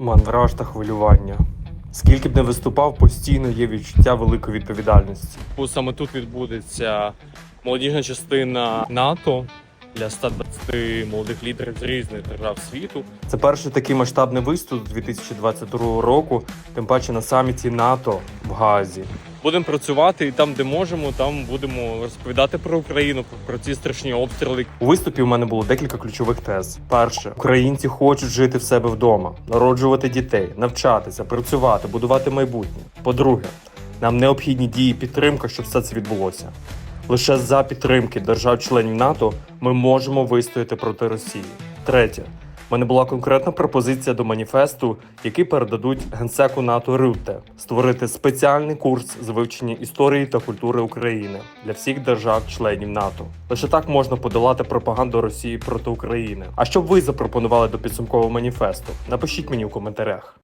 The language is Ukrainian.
Мандраж та хвилювання. Скільки б не виступав, постійно є відчуття великої відповідальності. Саме тут відбудеться молодіжна частина НАТО для 120 молодих лідерів з різних держав світу. Це перший такий масштабний виступ 2022 року, тим паче на саміті НАТО в Газі. Будемо працювати і там, де можемо, там будемо розповідати про Україну, про, ці страшні обстріли. У виступі у мене було декілька ключових тез. Перше, українці хочуть жити в себе вдома, народжувати дітей, навчатися, працювати, будувати майбутнє. По-друге, нам необхідні дії підтримка, щоб все це відбулося. Лише за підтримки держав-членів НАТО ми можемо вистояти проти Росії. Третє, в мене була конкретна пропозиція до маніфесту, який передадуть генсеку НАТО Рютте створити спеціальний курс з вивчення історії та культури України для всіх держав-членів НАТО. Лише так можна подолати пропаганду Росії проти України. А що б ви запропонували до підсумкового маніфесту? Напишіть мені у коментарях.